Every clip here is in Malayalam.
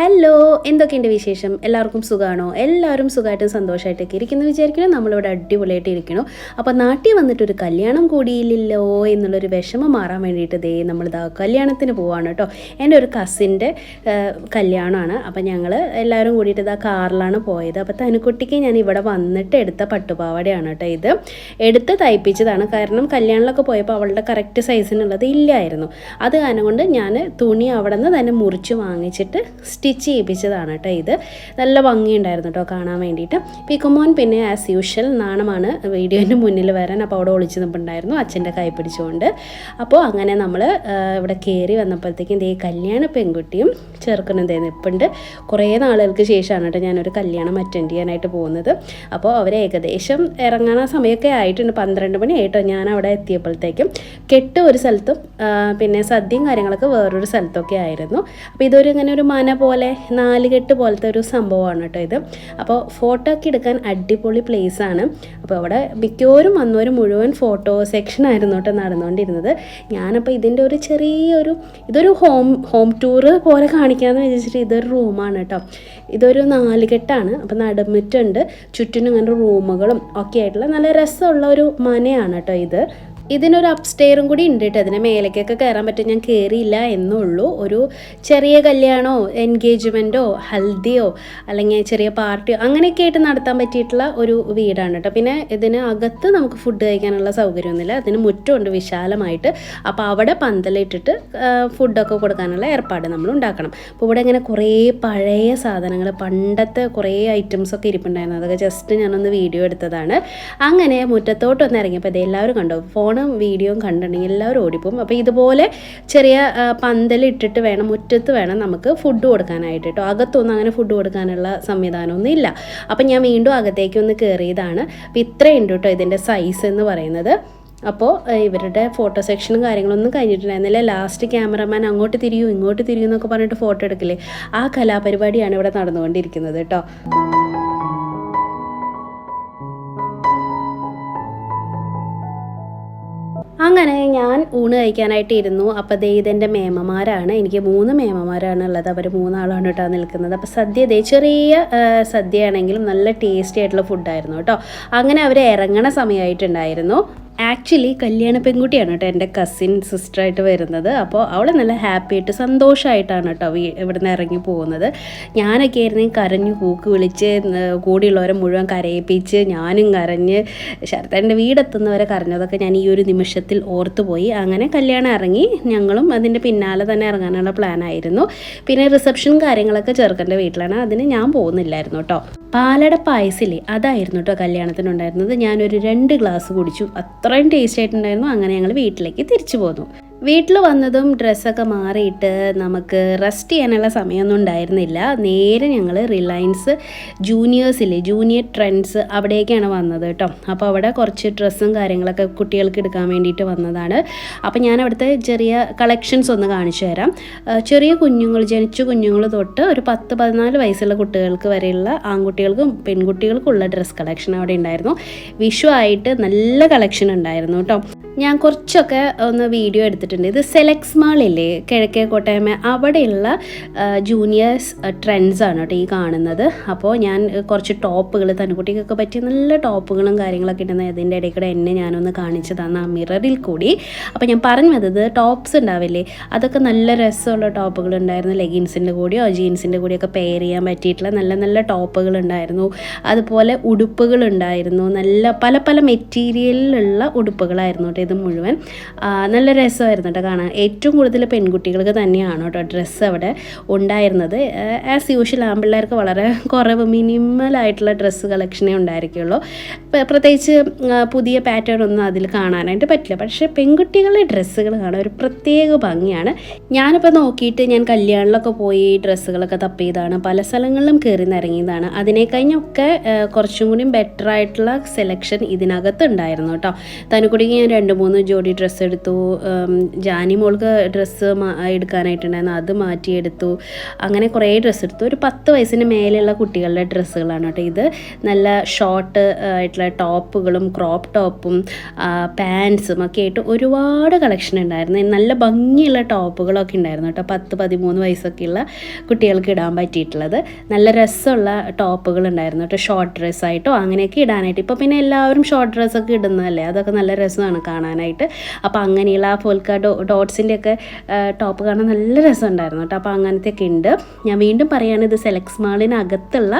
ഹലോ എന്തൊക്കെയുണ്ട് വിശേഷം? എല്ലാവർക്കും സുഖമാണോ എല്ലാവരും സുഖമായിട്ടും സന്തോഷമായിട്ടൊക്കെ ഇരിക്കുന്നു വിചാരിക്കണം നമ്മളിവിടെ അടിപൊളിയായിട്ട് ഇരിക്കണോ അപ്പോൾ നാട്ടിൽ വന്നിട്ടൊരു കല്യാണം കൂടിയില്ലല്ലോ എന്നുള്ളൊരു വിഷമം മാറാൻ വേണ്ടിയിട്ട് ദേ നമ്മളിതാ കല്യാണത്തിന് പോവാണ് കേട്ടോ. എന്റെ ഒരു കസിന്റെ കല്യാണമാണ്. അപ്പോൾ ഞങ്ങൾ എല്ലാവരും കൂടിയിട്ട് ഇതാ കാറിലാണ് പോയത്. അപ്പോൾ തനുക്കുട്ടിക്ക് ഞാൻ ഇവിടെ വന്നിട്ട് എടുത്ത പട്ടുപാവാടയാണ് കേട്ടോ ഇത്. എടുത്ത് തയ്പ്പിച്ചതാണ്. കാരണം കല്യാണത്തിലൊക്കെ പോയപ്പോൾ അവളുടെ കറക്റ്റ് സൈസിനുള്ളത് ഇല്ലായിരുന്നു. അത് കാരണം കൊണ്ട് ഞാൻ തുണി അവിടെ നിന്ന് തന്നെ മുറിച്ച് വാങ്ങിച്ചിട്ട് സ്റ്റിച്ച് ചെയ്യിപ്പിച്ചതാണ് കേട്ടോ ഇത്. നല്ല ഭംഗിയുണ്ടായിരുന്നു കേട്ടോ കാണാൻ വേണ്ടിയിട്ട്. പിക്കുമോൻ പിന്നെ ആസ് യൂഷ്വൽ നാണമാണ് വീഡിയോന്റെ മുന്നിൽ വരാൻ അപ്പോൾ അവിടെ ഒളിച്ചു നിൽപ്പുണ്ടായിരുന്നു അച്ഛന്റെ കൈ പിടിച്ചുകൊണ്ട്. അപ്പോൾ അങ്ങനെ നമ്മൾ ഇവിടെ കയറി വന്നപ്പോഴത്തേക്കും ദേ കല്യാണ പെൺകുട്ടിയും ചെറുക്കനും ദേ നിൽപ്പുണ്ട് കുറേ നാളുകൾക്ക് ശേഷമാണ് കേട്ടോ ഞാനൊരു കല്യാണം അറ്റൻഡ് ചെയ്യാനായിട്ട് പോകുന്നത്. അപ്പോൾ അവർ ഏകദേശം ഇറങ്ങാൻ സമയമൊക്കെ ആയിട്ടുണ്ട്. പന്ത്രണ്ട് മണി ആയിട്ടോ ഞാൻ അവിടെ എത്തിയപ്പോഴത്തേക്കും. കെട്ട് ഒരു സ്ഥലത്തും പിന്നെ സദ്യയും കാര്യങ്ങളൊക്കെ വേറൊരു സ്ഥലത്തൊക്കെ ആയിരുന്നു. അപ്പോൾ ഇതൊരു ഇങ്ങനെ ഒരു മന പോലെ നാലുകെട്ട് പോലത്തെ ഒരു സംഭവമാണ് കേട്ടോ ഇത്. അപ്പോൾ ഫോട്ടോ ഒക്കെ എടുക്കാൻ അടിപൊളി പ്ലേസ് ആണ്. അപ്പോൾ അവിടെ മിക്കവരും വന്നവർ മുഴുവൻ ഫോട്ടോ സെക്ഷൻ ആയിരുന്നു കേട്ടോ നടന്നുകൊണ്ടിരുന്നത്. ഞാനപ്പോൾ ഇതിന്റെ ഒരു ചെറിയൊരു ഇതൊരു ഹോം ഹോം ടൂറ് പോലെ കാണിക്കാമെന്ന് വിചാരിച്ചിട്ട് ഇതൊരു റൂമാണ് കേട്ടോ. ഇതൊരു നാലുകെട്ടാണ്. അപ്പോൾ നടുമുറ്റുണ്ട്. ചുറ്റിനും ഇങ്ങനെ റൂമുകളും ഒക്കെ ആയിട്ടുള്ള നല്ല രസമുള്ള ഒരു മനയാണ് കേട്ടോ ഇത്. ഇതിനൊരു അപ്സ്റ്റെയറും കൂടി ഉണ്ട് കേട്ടോ. അതിന് മേലേക്കൊക്കെ കയറാൻ പറ്റും. ഞാൻ കയറിയില്ല എന്നുള്ളൂ. ഒരു ചെറിയ കല്യാണമോ എൻഗേജ്മെന്റോ ഹൽദിയോ അല്ലെങ്കിൽ ചെറിയ പാർട്ടിയോ അങ്ങനെയൊക്കെ ആയിട്ട് നടത്താൻ പറ്റിയിട്ടുള്ള ഒരു വീടാണ് കേട്ടോ. പിന്നെ ഇതിന് അകത്ത് നമുക്ക് ഫുഡ് കഴിക്കാനുള്ള സൗകര്യമൊന്നുമില്ല. അതിന് മുറ്റമുണ്ട് വിശാലമായിട്ട്. അപ്പോൾ അവിടെ പന്തലിട്ടിട്ട് ഫുഡൊക്കെ കൊടുക്കാനുള്ള ഏർപ്പാട് നമ്മൾ ഉണ്ടാക്കണം. അപ്പോൾ ഇവിടെ ഇങ്ങനെ കുറേ പഴയ സാധനങ്ങൾ പണ്ടത്തെ കുറേ ഐറ്റംസ് ഒക്കെ ഇരിപ്പുണ്ടായിരുന്നു. അതൊക്കെ ജസ്റ്റ് ഞാനൊന്ന് വീഡിയോ എടുത്തതാണ്. അങ്ങനെ മുറ്റത്തോട്ടൊന്ന് ഇറങ്ങിയപ്പോൾ ഇത് എല്ലാവരും കണ്ടോ? ഫോണും വീഡിയോയും കണ്ടിട്ടുണ്ടെങ്കിൽ എല്ലാവരും ഓടിപ്പോവും അപ്പോൾ ഇതുപോലെ ചെറിയ പന്തലിട്ടിട്ട് വേണം മുറ്റത്ത് വേണം നമുക്ക് ഫുഡ് കൊടുക്കാനായിട്ട് കേട്ടോ. അകത്തൊന്നും അങ്ങനെ ഫുഡ് കൊടുക്കാനുള്ള സംവിധാനമൊന്നും ഇല്ല. അപ്പം ഞാൻ വീണ്ടും അകത്തേക്ക് ഒന്ന് കയറിയതാണ് അപ്പോൾ ഇത്രയുണ്ട് കേട്ടോ ഇതിന്റെ സൈസ് എന്ന് പറയുന്നത്. അപ്പോൾ ഇവരുടെ ഫോട്ടോ സെക്ഷനും കാര്യങ്ങളൊന്നും കഴിഞ്ഞിട്ടുണ്ടായിരുന്നില്ല. ലാസ്റ്റ് ക്യാമറമാൻ അങ്ങോട്ട് തിരിയൂ ഇങ്ങോട്ട് തിരിയൂ എന്നൊക്കെ പറഞ്ഞിട്ട് ഫോട്ടോ എടുക്കില്ലേ? ആ കലാപരിപാടിയാണ് ഇവിടെ നടന്നുകൊണ്ടിരിക്കുന്നത് കേട്ടോ. അങ്ങനെ ഞാൻ ഊണ് കഴിക്കാനായിട്ട് ഇരുന്നു അപ്പോൾ ദേ ഇതെന്റെ മേമമാരാണ്. എനിക്ക് മൂന്ന് മേമമാരാണ് ഉള്ളത് അവർ മൂന്നാളാണ് കേട്ടോ നിൽക്കുന്നത്. അപ്പോൾ സദ്യ ദേ ചെറിയ സദ്യയാണെങ്കിലും നല്ല ടേസ്റ്റി ആയിട്ടുള്ള ഫുഡായിരുന്നു കേട്ടോ. അങ്ങനെ അവർ ഇറങ്ങണ സമയമായിട്ടുണ്ടായിരുന്നു. ആക്ച്വലി കല്യാണ പെൺകുട്ടിയാണ് കേട്ടോ എന്റെ കസിൻ സിസ്റ്ററായിട്ട് വരുന്നത്. അപ്പോൾ അവൾ നല്ല ഹാപ്പി ആയിട്ട് സന്തോഷമായിട്ടാണ് കേട്ടോ ഇവിടുന്ന് ഇറങ്ങി പോകുന്നത്. ഞാനൊക്കെ ആയിരുന്നെങ്കിൽ കരഞ്ഞു കൂക്ക് വിളിച്ച് കൂടിയുള്ളവരെ മുഴുവൻ കരയിപ്പിച്ച് ഞാനും കരഞ്ഞ് ശരത്തേന്റെ വീടെത്തുന്നവരെ കരഞ്ഞതൊക്കെ ഞാൻ ഈ ഒരു നിമിഷത്തിൽ ഓർത്തുപോയി. അങ്ങനെ കല്യാണം ഇറങ്ങി ഞങ്ങളും അതിന്റെ പിന്നാലെ തന്നെ ഇറങ്ങാനുള്ള പ്ലാൻ ആയിരുന്നു. പിന്നെ റിസപ്ഷൻ കാര്യങ്ങളൊക്കെ ചെറുക്കന്റെ വീട്ടിലാണ്. അതിന് ഞാൻ പോകുന്നില്ലായിരുന്നു കേട്ടോ. പാലട പായസില്ലേ? അതായിരുന്നു കേട്ടോ കല്യാണത്തിനുണ്ടായിരുന്നത്. ഞാനൊരു രണ്ട് ഗ്ലാസ് കുടിച്ചു. അത്രയും ടേസ്റ്റ് ആയിട്ടുണ്ടായിരുന്നു. അങ്ങനെ ഞങ്ങൾ വീട്ടിലേക്ക് തിരിച്ചു പോന്നു. വീട്ടിൽ വന്നതും ഡ്രസ്സൊക്കെ മാറിയിട്ട് നമുക്ക് റെസ്റ്റ് ചെയ്യാനുള്ള സമയമൊന്നും ഉണ്ടായിരുന്നില്ല. നേരെ ഞങ്ങൾ റിലയൻസ് ജൂനിയേഴ്സില്ലേ ജൂനിയർ ട്രെൻഡ്സ് അവിടേക്കാണ് വന്നത് കേട്ടോ. അപ്പോൾ അവിടെ കുറച്ച് ഡ്രസ്സും കാര്യങ്ങളൊക്കെ കുട്ടികൾക്ക് എടുക്കാൻ വേണ്ടിയിട്ട് വന്നതാണ്. അപ്പോൾ ഞാൻ അവിടുത്തെ ചെറിയ കളക്ഷൻസ് ഒന്ന് കാണിച്ചു തരാം. ചെറിയ കുഞ്ഞുങ്ങൾ ജനിച്ച കുഞ്ഞുങ്ങൾ തൊട്ട് ഒരു പത്ത് പതിനാല് വയസ്സുള്ള കുട്ടികൾക്ക് വരെയുള്ള ആൺകുട്ടികൾക്കും പെൺകുട്ടികൾക്കുള്ള ഡ്രസ്സ് കളക്ഷൻ അവിടെ ഉണ്ടായിരുന്നു. വിഷു ആയിട്ട് നല്ല കളക്ഷൻ ഉണ്ടായിരുന്നു കേട്ടോ. ഞാൻ കുറച്ചൊക്കെ ഒന്ന് വീഡിയോ എടുത്തിട്ടുണ്ട്. ഇത് സെലക്സ് മാളില്ലേ കിഴക്കേ കോട്ടയമ അവിടെയുള്ള ജൂനിയേഴ്സ് ട്രെൻഡ്സ് ആണ് കേട്ടോ ഈ കാണുന്നത്. അപ്പോൾ ഞാൻ കുറച്ച് ടോപ്പുകൾ തനുകുട്ടിക്കൊക്കെ പറ്റിയ നല്ല ടോപ്പുകളും കാര്യങ്ങളൊക്കെ ഉണ്ടെന്ന് അതിന്റെ ഇടയിൽ കൂടെ എന്നെ ഞാനൊന്ന് കാണിച്ചു തന്ന ആ മിററിൽ കൂടി. അപ്പോൾ ഞാൻ പറഞ്ഞു വന്നത് ടോപ്സ് ഉണ്ടാവില്ലേ? അതൊക്കെ നല്ല രസമുള്ള ടോപ്പുകൾ ഉണ്ടായിരുന്നു. ലെഗിൻസിന്റെ കൂടിയോ ജീൻസിന്റെ കൂടിയൊക്കെ പെയർ ചെയ്യാൻ പറ്റിയിട്ടുള്ള നല്ല നല്ല ടോപ്പുകൾ ഉണ്ടായിരുന്നു. അതുപോലെ ഉടുപ്പുകൾ ഉണ്ടായിരുന്നു. നല്ല പല പല മെറ്റീരിയലിലുള്ള ഉടുപ്പുകളായിരുന്നു കേട്ടോ ഇത് മുഴുവൻ. നല്ല രസമായിരുന്നു കേട്ടോ കാണാൻ. ഏറ്റവും കൂടുതൽ പെൺകുട്ടികൾക്ക് തന്നെയാണ് കേട്ടോ ഡ്രസ്സ് അവിടെ ഉണ്ടായിരുന്നത്. ആസ് യൂഷ്വൽ ആൺപിള്ളേർക്ക് വളരെ കുറവ് മിനിമലായിട്ടുള്ള ഡ്രസ്സ് കളക്ഷനേ ഉണ്ടായിരിക്കുള്ളൂ. പ്രത്യേകിച്ച് പുതിയ പാറ്റേൺ ഒന്നും അതിൽ കാണാനായിട്ട് പറ്റില്ല. പക്ഷേ പെൺകുട്ടികളുടെ ഡ്രസ്സുകൾ കാണാൻ ഒരു പ്രത്യേക ഭംഗിയാണ്. ഞാനിപ്പോൾ നോക്കിയിട്ട് ഞാൻ കല്യാണിലൊക്കെ പോയി ഡ്രസ്സുകളൊക്കെ തപ്പിയതാണ് പല സ്ഥലങ്ങളിലും കയറി നിറങ്ങിയതാണ്. അതിനെ കഴിഞ്ഞൊക്കെ കുറച്ചും കൂടി ബെറ്റർ ആയിട്ടുള്ള സെലക്ഷൻ ഇതിനകത്ത് ഉണ്ടായിരുന്നു കേട്ടോ തനിക്കുടി ഞാൻ രണ്ട് മൂന്ന് ജോഡി ഡ്രസ്സ് എടുത്തു. ജാനി മോൾക്ക് ഡ്രസ്സ് എടുക്കാനായിട്ടുണ്ടായിരുന്നു. അത് മാറ്റിയെടുത്തു. അങ്ങനെ കുറേ ഡ്രസ്സ് എടുത്തു. ഒരു പത്ത് വയസ്സിന് മേലെയുള്ള കുട്ടികളുടെ ഡ്രസ്സുകളാണ് കേട്ടോ ഇത്. നല്ല ഷോർട്ട് ആയിട്ടുള്ള ടോപ്പുകളും ക്രോപ്പ് ടോപ്പും പാൻസും ഒക്കെ ആയിട്ട് ഒരുപാട് കളക്ഷൻ ഉണ്ടായിരുന്നു. നല്ല ഭംഗിയുള്ള ടോപ്പുകളൊക്കെ ഉണ്ടായിരുന്നു കേട്ടോ പത്ത് പതിമൂന്ന് വയസ്സൊക്കെയുള്ള കുട്ടികൾക്ക് ഇടാൻ പറ്റിയിട്ടുള്ളത്. നല്ല രസമുള്ള ടോപ്പുകൾ ഉണ്ടായിരുന്നു കേട്ടോ. ഷോർട്ട് ഡ്രസ്സായിട്ടോ അങ്ങനെയൊക്കെ ഇടാനായിട്ട്. ഇപ്പോൾ പിന്നെ എല്ലാവരും ഷോർട്ട് ഡ്രസ്സൊക്കെ ഇടുന്നതല്ലേ? അതൊക്കെ നല്ല രസമാണ് കാണാനായിട്ട്. അപ്പോൾ അങ്ങനെയുള്ള ആ ഫോൽക്ക ഡോ ഡോട്ട്സിന്റെ ഒക്കെ ടോപ്പ് കാണാൻ നല്ല രസമുണ്ടായിരുന്നു കേട്ടോ. അപ്പോൾ അങ്ങനത്തെ ഒക്കെ ഉണ്ട്. ഞാൻ വീണ്ടും പറയുകയാണ് ഇത് സെലക്സ് മാളിനകത്തുള്ള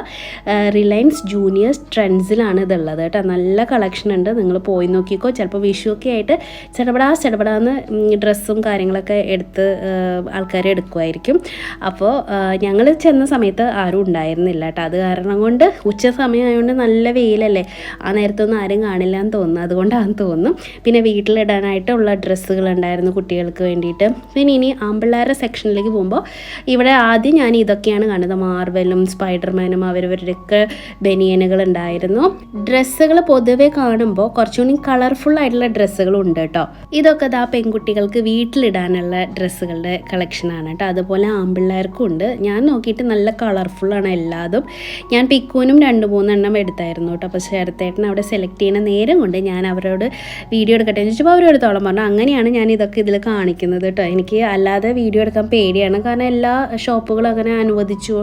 റിലയൻസ് ജൂനിയേഴ്സ് ട്രെൻഡ്സിലാണ് ഇതുള്ളത് കേട്ടോ. നല്ല കളക്ഷൻ ഉണ്ട്. നിങ്ങൾ പോയി നോക്കിക്കോ. ചിലപ്പോൾ വിഷു ഒക്കെ ആയിട്ട് ചെടപടാ ചെടപടാന്ന് ഡ്രസ്സും കാര്യങ്ങളൊക്കെ എടുത്ത് ആൾക്കാർ എടുക്കുമായിരിക്കും അപ്പോൾ ഞങ്ങൾ ചെന്ന സമയത്ത് ആരും ഉണ്ടായിരുന്നില്ല കേട്ടോ. അത് കാരണം കൊണ്ട് ഉച്ച സമയമായതുകൊണ്ട് നല്ല വെയിലല്ലേ. ആ നേരത്തൊന്നും ആരും കാണില്ല എന്ന് തോന്നുന്നു. അതുകൊണ്ടാണെന്ന് തോന്നുന്നു. പിന്നെ വീട്ടിലിടാനായിട്ടുള്ള ഡ്രസ്സുകൾ ഉണ്ടായിരുന്നു കുട്ടികൾക്ക് വേണ്ടിയിട്ട്. പിന്നെ ഇനി ആമ്പിള്ളേരുടെ സെക്ഷനിലേക്ക് പോകുമ്പോൾ ഇവിടെ ആദ്യം ഞാൻ ഇതൊക്കെയാണ് കാണുന്നത്. മാർവലും സ്പൈഡർമാനും അവരവരുടെയൊക്കെ ബനിയനുകൾ ഉണ്ടായിരുന്നു. ഡ്രസ്സുകൾ പൊതുവെ കാണുമ്പോൾ കുറച്ചുകൂടി കളർഫുൾ ആയിട്ടുള്ള ഡ്രസ്സുകളും ഉണ്ട് കേട്ടോ. ഇതൊക്കെ ദാ പെൺകുട്ടികൾക്ക് വീട്ടിലിടാനുള്ള ഡ്രസ്സുകളുടെ കളക്ഷനാണ് കേട്ടോ. അതുപോലെ ആമ്പിള്ളേർക്കും ഉണ്ട്. ഞാൻ നോക്കിയിട്ട് നല്ല കളർഫുള്ളാണ് എല്ലാതും. ഞാൻ പിക്കൂനും രണ്ട് മൂന്നെണ്ണം എടുത്തായിരുന്നു കേട്ടോ. അപ്പോൾ ശരത്തേട്ടൻ അവിടെ സെലക്ട് ചെയ്യുന്ന നേരം കൊണ്ട് ഞാൻ അവരോട് വീഡിയോ എടുക്കട്ടെ എന്ന് ചോദിച്ചപ്പോൾ അവരെടുത്തോളം പറഞ്ഞു അങ്ങനെയാണ് ഞാൻ ഇതൊക്കെ ഇതിൽ കാണിക്കുന്നത് കേട്ടോ എനിക്ക് അല്ലാതെ വീഡിയോ എടുക്കാൻ പേടിയാണ്. കാരണം എല്ലാ ഷോപ്പുകളും അങ്ങനെ അനുവദിച്ചു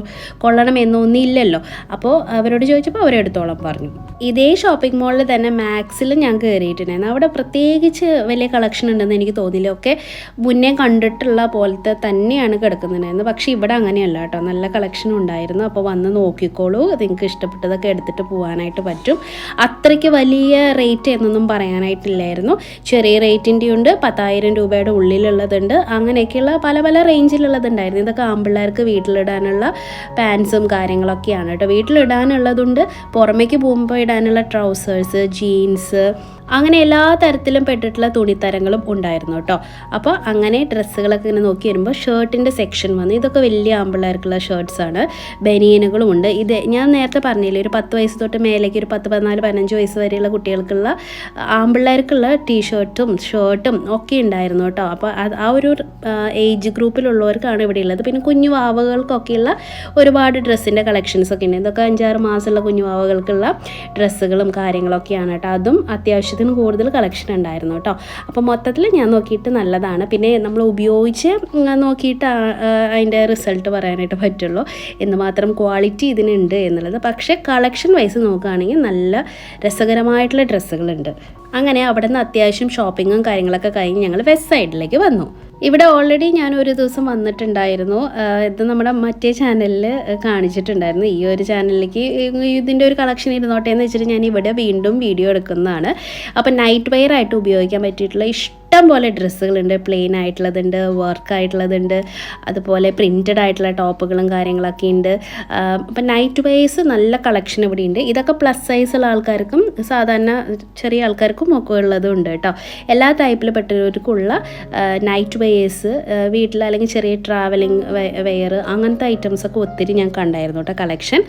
കൊള്ളണം എന്നൊന്നും ഇല്ലല്ലോ അപ്പോൾ അവരോട് ചോദിച്ചപ്പോൾ അവരെടുത്തോളം പറഞ്ഞു. ഇതേ ഷോപ്പിംഗ് മാളിൽ തന്നെ മാക്സിൽ ഞാൻ കയറിയിട്ടുണ്ടായിരുന്നു അവിടെ പ്രത്യേകിച്ച് വലിയ കളക്ഷൻ ഉണ്ടെന്ന് എനിക്ക് തോന്നിയില്ല. ഒക്കെ മുന്നേ കണ്ടിട്ടുള്ള പോലത്തെ തന്നെയാണ് കിടക്കുന്നുണ്ടായിരുന്നത്. പക്ഷേ ഇവിടെ അങ്ങനെയല്ല കേട്ടോ നല്ല കളക്ഷൻ ഉണ്ടായിരുന്നു. അപ്പോൾ വന്ന് നോക്കിക്കോളൂ. നിങ്ങൾക്ക് ഇഷ്ടപ്പെട്ടതൊക്കെ എടുത്തിട്ട് പോകാനായിട്ട് പറ്റും. അത്രയ്ക്ക് വലിയ റേറ്റ് എന്നൊന്നും പറയാനായിട്ടില്ലായിരുന്നു. ചെറിയ റേറ്റിന്റെ ഉണ്ട് പത്തായിരം രൂപയുടെ ഉള്ളിലുള്ളതുണ്ട്. അങ്ങനെയൊക്കെയുള്ള പല പല റേഞ്ചിലുള്ളതുണ്ടായിരുന്നു. ഇതൊക്കെ ആമ്പിള്ളേർക്ക് വീട്ടിലിടാനുള്ള പാൻസും കാര്യങ്ങളൊക്കെയാണ് കേട്ടോ. വീട്ടിലിടാനുള്ളതുണ്ട് പുറമേക്ക് പോകുമ്പോൾ ഇടാനുള്ള ട്രൗസേഴ്സ് ജീൻസ് അങ്ങനെ എല്ലാ തരത്തിലും പെട്ടിട്ടുള്ള തുണിത്തരങ്ങളും ഉണ്ടായിരുന്നു കേട്ടോ. അപ്പോൾ അങ്ങനെ ഡ്രസ്സുകളൊക്കെ ഇങ്ങനെ നോക്കി വരുമ്പോൾ ഷർട്ടിന്റെ സെക്ഷൻ വന്നു ഇതൊക്കെ വലിയ ആമ്പിള്ളേർക്കുള്ള ഷർട്ട്സാണ് ബനിയനുകളും ഉണ്ട്. ഇത് ഞാൻ നേരത്തെ പറഞ്ഞില്ലേ ഒരു പത്ത് വയസ്സ് തൊട്ട് മേലേക്ക് ഒരു പത്ത് പതിനാല് പതിനഞ്ച് വയസ്സ് വരെയുള്ള കുട്ടികൾക്കുള്ള ആമ്പിള്ളേർക്കുള്ള ടീഷർട്ടും ഷർട്ടും ഒക്കെ ഉണ്ടായിരുന്നു കേട്ടോ. അപ്പോൾ ആ ഒരു ഏജ് ഗ്രൂപ്പിലുള്ളവർക്കാണ് ഇവിടെ ഉള്ളത്. പിന്നെ കുഞ്ഞു വാവകൾക്കൊക്കെയുള്ള ഒരുപാട് ഡ്രസ്സിന്റെ കളക്ഷൻസ് ഒക്കെ ഉണ്ട്. ഇതൊക്കെ അഞ്ചാറ് മാസമുള്ള കുഞ്ഞു വാവകൾക്കുള്ള ഡ്രസ്സുകളും കാര്യങ്ങളൊക്കെയാണ് കേട്ടോ. അതും അത്യാവശ്യത്തിന് കൂടുതൽ കളക്ഷൻ ഉണ്ടായിരുന്നു കേട്ടോ. അപ്പോൾ മൊത്തത്തിൽ ഞാൻ നോക്കിയിട്ട് നല്ലതാണ്. പിന്നെ നമ്മൾ ഉപയോഗിച്ച് നോക്കിയിട്ട് അതിന്റെ റിസൾട്ട് പറയാനായിട്ട് പറ്റുള്ളൂ. എന്ന് മാത്രം ക്വാളിറ്റി ഇതിനുണ്ട് എന്നുള്ളത്. പക്ഷേ കളക്ഷൻ വൈസ് നോക്കുകയാണെങ്കിൽ നല്ല രസകരമായിട്ടുള്ള ഡ്രസ്സുകളുണ്ട് അങ്ങനെ അവിടെ നിന്ന് അത്യാവശ്യം ഷോപ്പിങ്ങും കാര്യങ്ങളൊക്കെ കഴിഞ്ഞ് ഞങ്ങൾ വെസ്റ്റ് സൈഡിലേക്ക് വന്നു. ഇവിടെ ഓൾറെഡി ഞാൻ ഒരു ദിവസം വന്നിട്ടുണ്ടായിരുന്നു. ഇത് നമ്മുടെ മറ്റേ ചാനലിൽ കാണിച്ചിട്ടുണ്ടായിരുന്നു. ഈ ഒരു ചാനലിലേക്ക് ഇതിന്റെ ഒരു കളക്ഷൻ ഇരുന്നോട്ടെ എന്ന് വെച്ചിട്ട് ഞാൻ ഇവിടെ വീണ്ടും വീഡിയോ എടുക്കുന്നതാണ്. അപ്പം നൈറ്റ് വെയർ ആയിട്ട് ഉപയോഗിക്കാൻ പറ്റിയിട്ടുള്ള ഇഷ്ടം പോലെ ഡ്രസ്സുകളുണ്ട് പ്ലെയിൻ ആയിട്ടുള്ളതുണ്ട് വർക്ക് ആയിട്ടുള്ളതുണ്ട് അതുപോലെ പ്രിന്റഡ് ആയിട്ടുള്ള ടോപ്പുകളും കാര്യങ്ങളൊക്കെ ഉണ്ട്. അപ്പം നൈറ്റ് വെയർസ് നല്ല കളക്ഷൻ ഇവിടെ ഉണ്ട്. ഇതൊക്കെ പ്ലസ് സൈസുള്ള ആൾക്കാർക്കും സാധാരണ ചെറിയ ആൾക്കാർക്കും ഒക്കെ ഉള്ളതും ഉണ്ട് കേട്ടോ. എല്ലാ ടൈപ്പിൽ പെട്ടവർക്കുള്ള നൈറ്റ് വെയേഴ്സ് വീട്ടിൽ അല്ലെങ്കിൽ ചെറിയ ട്രാവലിംഗ് വെയർ അങ്ങനത്തെ ഐറ്റംസ് ഒക്കെ ഒത്തിരി ഞാൻ കണ്ടായിരുന്നു കേട്ടോ കളക്ഷൻ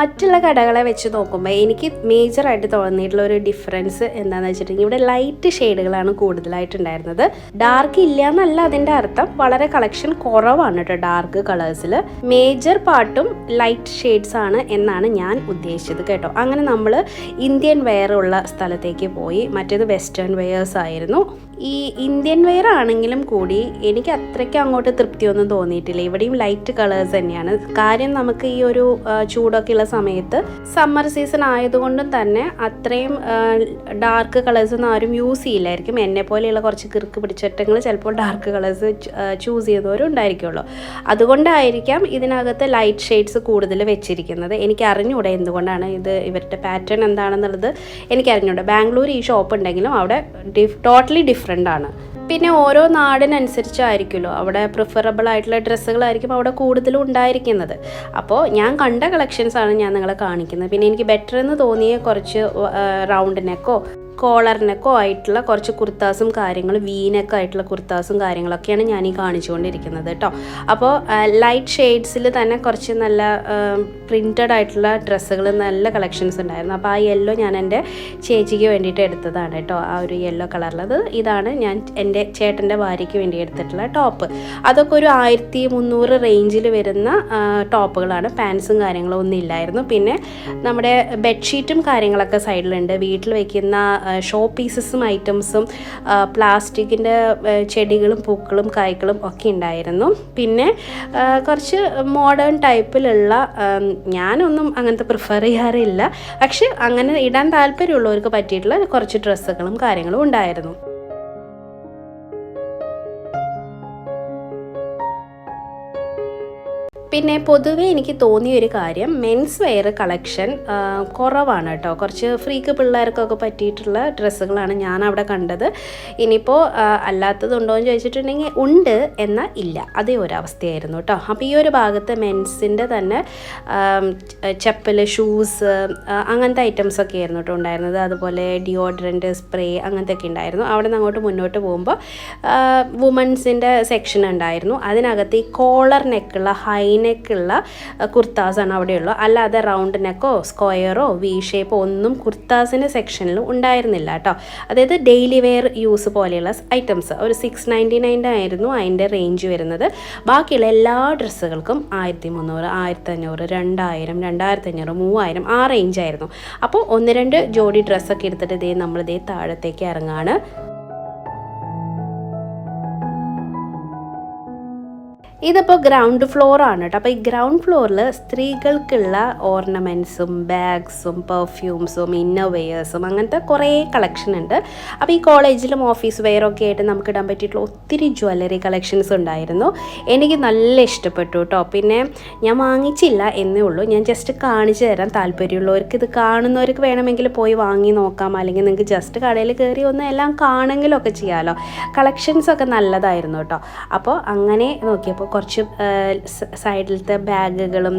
മറ്റുള്ള കടകളെ വെച്ച് നോക്കുമ്പോൾ എനിക്ക് മേജറായിട്ട് തോന്നിയിട്ടുള്ള ഒരു ഡിഫറൻസ് എന്താണെന്ന് വെച്ചിട്ടുണ്ടെങ്കിൽ ഇവിടെ ലൈറ്റ് ഷെയ്ഡുകളാണ് കൂടുതലായിട്ടുണ്ടായിരുന്നത്. ഡാർക്ക് ഇല്ല എന്നല്ല അതിന്റെ അർത്ഥം. വളരെ കളക്ഷൻ കുറവാണ് കേട്ടോ ഡാർക്ക് കളേഴ്സിൽ മേജർ പാർട്ടും ലൈറ്റ് ഷെയ്ഡ്സ് ആണ് എന്നാണ് ഞാൻ ഉദ്ദേശിച്ചത് കേട്ടോ. അങ്ങനെ നമ്മൾ ഇന്ത്യൻ വെയർ ഉള്ള സ്ഥലത്തേക്ക് പോയി. മറ്റേത് വെസ്റ്റേൺ വെയേഴ്സ് ആയിരുന്നു. ഈ ഇന്ത്യൻ വെയർ ആണെങ്കിലും കൂടി എനിക്ക് അത്രയ്ക്ക് അങ്ങോട്ട് തൃപ്തിയൊന്നും തോന്നിയിട്ടില്ല. ഇവിടെയും ലൈറ്റ് കളേഴ്സ് തന്നെയാണ്. കാര്യം നമുക്ക് ഈ ഒരു ചൂടൊക്കെ ഉള്ള സമയത്ത് സമ്മർ സീസൺ ആയതുകൊണ്ടും തന്നെ അത്രയും ഡാർക്ക് കളേഴ്സ് ഒന്നും ആരും യൂസ് ചെയ്യില്ലായിരിക്കും. എന്നെ പോലെയുള്ള കുറച്ച് കിറുക്ക് പിടിച്ചിട്ടങ്ങൾ ചിലപ്പോൾ ഡാർക്ക് കളേഴ്സ് ചൂസ് ചെയ്തവരും ഉണ്ടായിരിക്കുമല്ലോ അതുകൊണ്ടായിരിക്കാം ഇതിനകത്ത് ലൈറ്റ് ഷെയ്ഡ്സ് കൂടുതൽ വെച്ചിരിക്കുന്നത്. എനിക്ക് അറിഞ്ഞൂടെ എന്തുകൊണ്ടാണ് ഇത് ഇവരുടെ പാറ്റേൺ എന്താണെന്നുള്ളത്? എനിക്ക് അറിഞ്ഞൂടെ ബാംഗ്ലൂർ ഈ ഷോപ്പ് ഉണ്ടെങ്കിലും അവിടെ ടോട്ടലി ഡിഫറെന്റ് ആണ്. പിന്നെ ഓരോ നാടിനനുസരിച്ചായിരിക്കുമല്ലോ. അവിടെ പ്രിഫറബിൾ ആയിട്ടുള്ള ഡ്രസ്സുകളായിരിക്കും അവിടെ കൂടുതലും ഉണ്ടായിരിക്കുന്നത്. അപ്പോൾ ഞാൻ കണ്ട കളക്ഷൻസാണ് ഞാൻ നിങ്ങളെ കാണിക്കുന്നത്. പിന്നെ എനിക്ക് ബെറ്റർ എന്ന് തോന്നിയ കുറച്ച് റൗണ്ട് നെക്കോ കോളറിനൊക്കെ ആയിട്ടുള്ള കുറച്ച് കുർത്താസും കാര്യങ്ങളും വീനൊക്കെ ആയിട്ടുള്ള കുർത്താസും കാര്യങ്ങളൊക്കെയാണ് ഞാൻ ഈ കാണിച്ചുകൊണ്ടിരിക്കുന്നത് കേട്ടോ. അപ്പോൾ ലൈറ്റ് ഷെയ്ഡ്സിൽ തന്നെ കുറച്ച് നല്ല പ്രിന്റഡ് ആയിട്ടുള്ള ഡ്രസ്സുകൾ നല്ല കളക്ഷൻസ് ഉണ്ടായിരുന്നു. അപ്പോൾ ആ യെല്ലോ ഞാൻ എന്റെ ചേച്ചിക്ക് വേണ്ടിയിട്ട് എടുത്തതാണ് കേട്ടോ. ആ ഒരു യെല്ലോ കളറിലത് ഇതാണ് ഞാൻ എന്റെ ചേട്ടന്റെ ഭാര്യയ്ക്ക് വേണ്ടി എടുത്തിട്ടുള്ള ടോപ്പ്. അതൊക്കെ ഒരു ആയിരത്തി മുന്നൂറ് റേഞ്ചിൽ വരുന്ന ടോപ്പുകളാണ്. പാൻസും കാര്യങ്ങളും ഒന്നും ഇല്ലായിരുന്നു. പിന്നെ നമ്മുടെ ബെഡ്ഷീറ്റും കാര്യങ്ങളൊക്കെ സൈഡിലുണ്ട് വീട്ടിൽ വയ്ക്കുന്ന ഷോ പീസസും ഐറ്റംസും പ്ലാസ്റ്റിക്കിന്റെ ചെടികളും പൂക്കളും കായ്ക്കളും ഒക്കെ ഉണ്ടായിരുന്നു. പിന്നെ കുറച്ച് മോഡേൺ ടൈപ്പിലുള്ള ഞാനൊന്നും അങ്ങനത്തെ പ്രിഫർ ചെയ്യാറില്ല. പക്ഷെ അങ്ങനെ ഇടാൻ താല്പര്യമുള്ളവർക്ക് പറ്റിയിട്ടുള്ള കുറച്ച് ഡ്രസ്സുകളും കാര്യങ്ങളും ഉണ്ടായിരുന്നു. പിന്നെ പൊതുവേ എനിക്ക് തോന്നിയ ഒരു കാര്യം മെൻസ് വെയർ കളക്ഷൻ കുറവാണ് കേട്ടോ. കുറച്ച് ഫ്രീക്ക് പിള്ളേർക്കൊക്കെ പറ്റിയിട്ടുള്ള ഡ്രസ്സുകളാണ് ഞാൻ അവിടെ കണ്ടത് ഇനിയിപ്പോൾ അല്ലാത്തതുണ്ടോ എന്ന് ചോദിച്ചിട്ടുണ്ടെങ്കിൽ ഉണ്ട് എന്നാൽ ഇല്ല. അതേ ഒരു അവസ്ഥയായിരുന്നു കേട്ടോ. അപ്പോൾ ഈ ഒരു ഭാഗത്ത് മെൻസിന്റെ തന്നെ ചെപ്പൽ ഷൂസ് അങ്ങനത്തെ ഐറ്റംസ് ഒക്കെ ആയിരുന്നു കേട്ടോ ഉണ്ടായിരുന്നത്. അതുപോലെ ഡിയോഡ്രന്റ് സ്പ്രേ അങ്ങനത്തെ ഒക്കെ ഉണ്ടായിരുന്നു. അവിടെ നിന്ന് അങ്ങോട്ട് മുന്നോട്ട് പോകുമ്പോൾ വുമൻസിന്റെ സെക്ഷൻ ഉണ്ടായിരുന്നു. അതിനകത്ത് ഈ കോളർ നെക്കുള്ള ഹൈ നെക്കുള്ള കുർത്താസാണ് അവിടെയുള്ളൂ അല്ലാതെ റൗണ്ട് നെക്കോ സ്ക്വയറോ വി ഷേപ്പോ ഒന്നും കുർത്താസിന്റെ സെക്ഷനിൽ ഉണ്ടായിരുന്നില്ല കേട്ടോ. അതായത് ഡെയിലി വെയർ യൂസ് പോലെയുള്ള ഐറ്റംസ് ഒരു സിക്സ് നയന്റി നയന്റെ ആയിരുന്നു അതിന്റെ റേഞ്ച് വരുന്നത്. ബാക്കിയുള്ള എല്ലാ ഡ്രസ്സുകൾക്കും ആയിരത്തി മുന്നൂറ് ആയിരത്തി അഞ്ഞൂറ് രണ്ടായിരം രണ്ടായിരത്തി അഞ്ഞൂറ് മൂവായിരം ആ റേഞ്ചായിരുന്നു അപ്പോൾ ഒന്ന് രണ്ട് ജോഡി ഡ്രസ്സൊക്കെ എടുത്തിട്ട് ഇതേ നമ്മളിതേ താഴത്തേക്ക് ഇറങ്ങാണ്. ഇതിപ്പോൾ ഗ്രൗണ്ട് ഫ്ലോർ ആണ് കേട്ടോ അപ്പോൾ ഈ ഗ്രൗണ്ട് ഫ്ലോറിൽ സ്ത്രീകൾക്കുള്ള ഓർണമെന്റ്സും ബാഗ്സും പെർഫ്യൂംസും ഇന്നോവെയേഴ്സും അങ്ങനത്തെ കുറേ കളക്ഷൻ ഉണ്ട്. അപ്പോൾ ഈ കോളേജിലും ഓഫീസ് വെയറൊക്കെ ആയിട്ട് നമുക്ക് ഇടാൻ പറ്റിയിട്ടുള്ള ഒത്തിരി ജ്വല്ലറി കളക്ഷൻസ് ഉണ്ടായിരുന്നു. എനിക്ക് നല്ല ഇഷ്ടപ്പെട്ടു കേട്ടോ പിന്നെ ഞാൻ വാങ്ങിച്ചില്ല എന്നേ ഉള്ളൂ. ഞാൻ ജസ്റ്റ് കാണിച്ചു തരാൻ താല്പര്യമുള്ളവർക്ക് ഇത് കാണുന്നവർക്ക് വേണമെങ്കിൽ പോയി വാങ്ങി നോക്കാം. അല്ലെങ്കിൽ നിങ്ങൾക്ക് ജസ്റ്റ് കടയിൽ കയറി ഒന്ന് എല്ലാം കാണുമെങ്കിലും ഒക്കെ ചെയ്യാമല്ലോ കളക്ഷൻസ് ഒക്കെ നല്ലതായിരുന്നു കേട്ടോ അപ്പോൾ അങ്ങനെ നോക്കിയപ്പോൾ കുറച്ച് സൈഡിലത്തെ ബാഗുകളും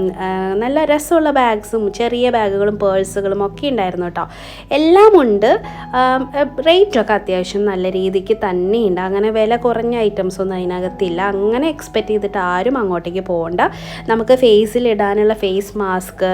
നല്ല രസമുള്ള ബാഗ്സും ചെറിയ ബാഗുകളും പേഴ്സുകളും ഒക്കെ ഉണ്ടായിരുന്നു കേട്ടോ. എല്ലാം ഉണ്ട്. റേറ്റൊക്കെ അത്യാവശ്യം നല്ല രീതിക്ക് തന്നെയുണ്ട്. അങ്ങനെ വില കുറഞ്ഞ ഐറ്റംസ് ഒന്നും അതിനകത്തില്ല. അങ്ങനെ എക്സ്പെക്റ്റ് ചെയ്തിട്ട് ആരും അങ്ങോട്ടേക്ക് പോകണ്ട. നമുക്ക് ഫേസിൽ ഇടാനുള്ള ഫേസ് മാസ്ക്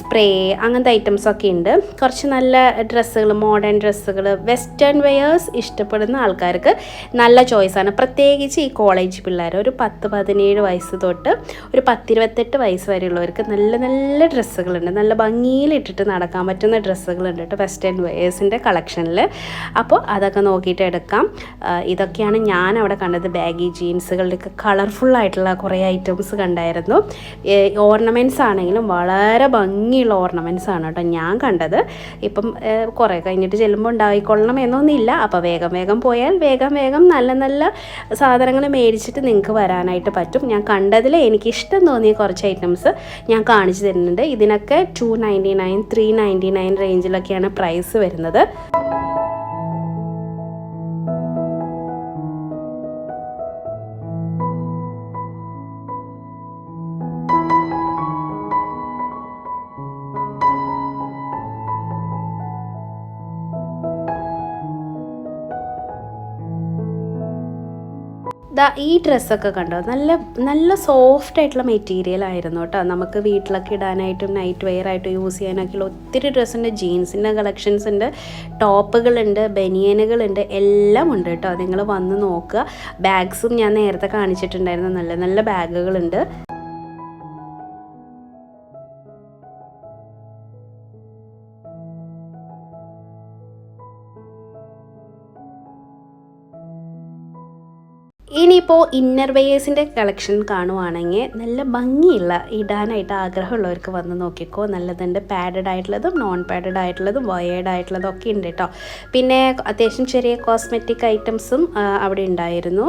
സ്പ്രേ അങ്ങനത്തെ ഐറ്റംസ് ഒക്കെ ഉണ്ട്. കുറച്ച് നല്ല ഡ്രസ്സുകൾ മോഡേൺ ഡ്രസ്സുകൾ വെസ്റ്റേൺ വെയേഴ്സ് ഇഷ്ടപ്പെടുന്ന ആൾക്കാർക്ക് നല്ല ചോയ്സാണ് പ്രത്യേകിച്ച് ഈ കോളേജ് പിള്ളേർ ഒരു പത്ത് പതിനേഴ് വയസ്സ് തൊട്ട് ഒരു പത്തിരുപത്തെട്ട് വയസ്സ് വരെയുള്ളവർക്ക് നല്ല നല്ല ഡ്രസ്സുകളുണ്ട്. നല്ല ഭംഗിയിലിട്ടിട്ട് നടക്കാൻ പറ്റുന്ന ഡ്രസ്സുകളുണ്ട് കേട്ടോ വെസ്റ്റേൺ വെയേഴ്സിന്റെ കളക്ഷനിൽ അപ്പോൾ അതൊക്കെ നോക്കിയിട്ട് എടുക്കാം. ഇതൊക്കെയാണ് ഞാൻ അവിടെ കണ്ടത് ബാഗി ജീൻസുകളുടെയൊക്കെ കളർഫുൾ ആയിട്ടുള്ള കുറേ ഐറ്റംസ് കണ്ടായിരുന്നു. ഓർണമെന്റ്സ് ആണെങ്കിലും വളരെ ഭംഗിയുള്ള ഓർണമെന്റ്സ് ആണ് കേട്ടോ ഞാൻ കണ്ടത്. ഇപ്പം കുറേ കഴിഞ്ഞിട്ട് ചെല്ലുമ്പോൾ ഉണ്ടായിക്കൊള്ളണം എന്നൊന്നുമില്ല. അപ്പോൾ വേഗം വേഗം പോയാൽ വേഗം വേഗം നല്ല നല്ല സാധനങ്ങൾ മേടിച്ചിട്ട് നിങ്ങൾക്ക് വരാനായിട്ട് പറ്റും. ഞാൻ കണ്ടതിൽ എനിക്ക് ഇഷ്ടം തോന്നിയ കുറച്ച് ഐറ്റംസ് ഞാൻ കാണിച്ചു തരുന്നുണ്ട്. ഇതിനൊക്കെ two ninety nine three ninety nine റേഞ്ചിലൊക്കെയാണ് price വരുന്നത്. ദാ ഈ ഡ്രസ്സൊക്കെ കണ്ടോ? നല്ല നല്ല സോഫ്റ്റ് ആയിട്ടുള്ള മെറ്റീരിയൽ ആയിരുന്നു കേട്ടോ. നമുക്ക് വീട്ടിലൊക്കെ ഇടാനായിട്ടും നൈറ്റ് വെയർ ആയിട്ടും യൂസ് ചെയ്യാനൊക്കെയുള്ള ഒത്തിരി ഡ്രസ്സുണ്ട് ജീൻസിന്റെ കളക്ഷൻസ് ഉണ്ട്. ടോപ്പുകളുണ്ട് ബനിയനുകളുണ്ട് എല്ലാം ഉണ്ട് കേട്ടോ. നിങ്ങൾ വന്ന് നോക്കുക. ബാഗ്സും ഞാൻ നേരത്തെ കാണിച്ചിട്ടുണ്ടായിരുന്നു. നല്ല നല്ല ബാഗുകളുണ്ട് ഇനിയിപ്പോൾ ഇന്നർ വെയേഴ്സിന്റെ കളക്ഷൻ കാണുവാണെങ്കിൽ നല്ല ഭംഗിയുള്ള ഇടാനായിട്ട് ആഗ്രഹമുള്ളവർക്ക് വന്ന് നോക്കിക്കോ. നല്ലതുണ്ട് പാഡഡ് ആയിട്ടുള്ളതും നോൺ പാഡഡ് ആയിട്ടുള്ളതും വയേഡ് ആയിട്ടുള്ളതും ഒക്കെ ഉണ്ട് കേട്ടോ. പിന്നെ അത്യാവശ്യം ചെറിയ കോസ്മെറ്റിക് ഐറ്റംസും അവിടെ ഉണ്ടായിരുന്നു.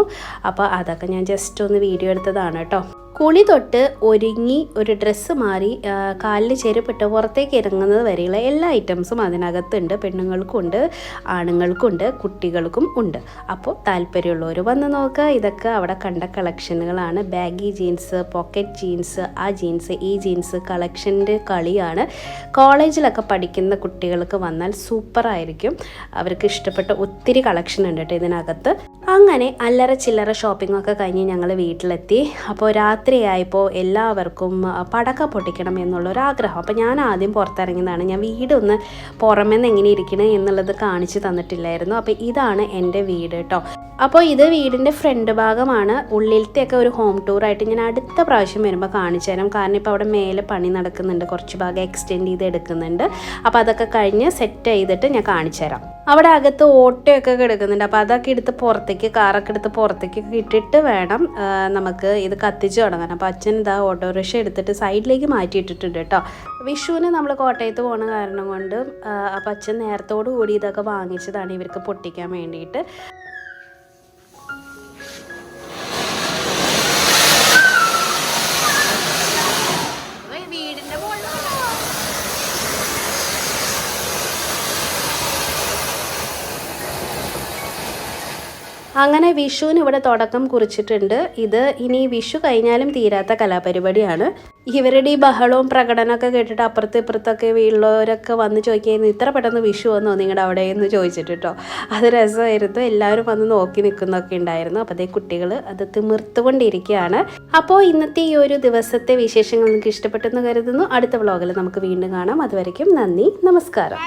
അപ്പോൾ അതൊക്കെ ഞാൻ ജസ്റ്റ് ഒന്ന് വീഡിയോ എടുത്തതാണ് കേട്ടോ. കുളി തൊട്ട് ഒരുങ്ങി ഒരു ഡ്രസ്സ് മാറി കാലിൽ ചെരുപ്പിട്ട് പുറത്തേക്ക് ഇറങ്ങുന്നത് വരെയുള്ള എല്ലാ ഐറ്റംസും അതിനകത്തുണ്ട്. പെണ്ണുങ്ങൾക്കും ആണുങ്ങൾക്കുണ്ട് കുട്ടികൾക്കും ഉണ്ട്. അപ്പോൾ താല്പര്യമുള്ളവർ വന്ന് നോക്കുക. ഇതൊക്കെ അവിടെ കണ്ട കളക്ഷനുകളാണ് ബാഗി ജീൻസ് പോക്കറ്റ് ജീൻസ് ആ ജീൻസ് ഈ ജീൻസ് കളക്ഷന്റെ കളിയാണ്. കോളേജിലൊക്കെ പഠിക്കുന്ന കുട്ടികൾക്ക് വന്നാൽ സൂപ്പറായിരിക്കും. അവർക്ക് ഇഷ്ടപ്പെട്ട ഒത്തിരി കളക്ഷൻ ഉണ്ട് കേട്ടോ ഇതിനകത്ത്. അങ്ങനെ അല്ലറ ചില്ലറ ഷോപ്പിംഗ് ഒക്കെ കഴിഞ്ഞ് ഞങ്ങൾ വീട്ടിലെത്തി. അപ്പോൾ രാത്രിയായപ്പോൾ എല്ലാവർക്കും പടക്ക പൊട്ടിക്കണം എന്നുള്ളൊരാഗ്രഹം. അപ്പോൾ ഞാൻ ആദ്യം പുറത്തിറങ്ങിയതാണ്. ഞാൻ വീടൊന്ന് പുറമേന്ന് എങ്ങനെ ഇരിക്കണേ എന്നുള്ളത് കാണിച്ചു തന്നിട്ടില്ലായിരുന്നു. അപ്പോൾ ഇതാണ് എന്റെ വീട് കേട്ടോ. അപ്പോൾ ഇത് വീടിന്റെ ഫ്രണ്ട് ഭാഗമാണ്. ഉള്ളിലത്തെയൊക്കെ ഒരു ഹോം ടൂറായിട്ട് ഞാൻ അടുത്ത പ്രാവശ്യം വരുമ്പോൾ കാണിച്ചു തരാം. കാരണം ഇപ്പോൾ അവിടെ മേലെ പണി നടക്കുന്നുണ്ട്. കുറച്ച് ഭാഗം എക്സ്റ്റെൻഡ് ചെയ്ത് എടുക്കുന്നുണ്ട്. അപ്പോൾ അതൊക്കെ കഴിഞ്ഞ് സെറ്റ് ചെയ്തിട്ട് ഞാൻ കാണിച്ചു തരാം. അവിടെ അകത്ത് ഓട്ടോയൊക്കെ കിടക്കുന്നുണ്ട്. അപ്പോൾ അതൊക്കെ എടുത്ത് പുറത്തേക്ക് കാറൊക്കെ എടുത്ത് പുറത്തേക്ക് ഇട്ടിട്ട് വേണം നമുക്ക് ഇത് കത്തിച്ച് തുടങ്ങാൻ. അപ്പോൾ അച്ഛൻ ഇതാ ഓട്ടോറിക്ഷ എടുത്തിട്ട് സൈഡിലേക്ക് മാറ്റിയിട്ടിട്ടുണ്ട് കേട്ടോ. വിഷുവിന് നമ്മൾ കോട്ടയത്ത് പോണ കാരണം കൊണ്ട് അപ്പം അച്ഛൻ നേരത്തോടു കൂടി ഇതൊക്കെ വാങ്ങിച്ചതാണ് ഇവർക്ക് പൊട്ടിക്കാൻ വേണ്ടിയിട്ട്. അങ്ങനെ വിഷുവിന് ഇവിടെ തുടക്കം കുറിച്ചിട്ടുണ്ട്. ഇത് ഇനി വിഷു കഴിഞ്ഞാലും തീരാത്ത കലാപരിപാടിയാണ്. ഇവരുടെ ഈ ബഹളവും പ്രകടനമൊക്കെ കേട്ടിട്ട് അപ്പുറത്ത് ഇപ്പുറത്തൊക്കെ വീട്ടിലുള്ളവരൊക്കെ വന്ന് ചോദിക്കുന്നു ഇത്ര പെട്ടെന്ന് വിഷു വന്നോ നിങ്ങളുടെ അവിടെ? എന്ന് ചോദിച്ചിട്ട് അത് രസമായിരുന്നു. എല്ലാവരും വന്ന് നോക്കി നിൽക്കുന്നൊക്കെ ഉണ്ടായിരുന്നു. അപ്പോൾ അതേ കുട്ടികൾ അത് തിമിർത്തുകൊണ്ടിരിക്കുകയാണ്. അപ്പോൾ ഇന്നത്തെ ഈ ഒരു ദിവസത്തെ വിശേഷങ്ങൾ നിങ്ങൾക്ക് ഇഷ്ടപ്പെട്ടെന്ന് കരുതുന്നു. അടുത്ത വ്ളോഗിൽ നമുക്ക് വീണ്ടും കാണാം. അതുവരയ്ക്കും നന്ദി. നമസ്കാരം.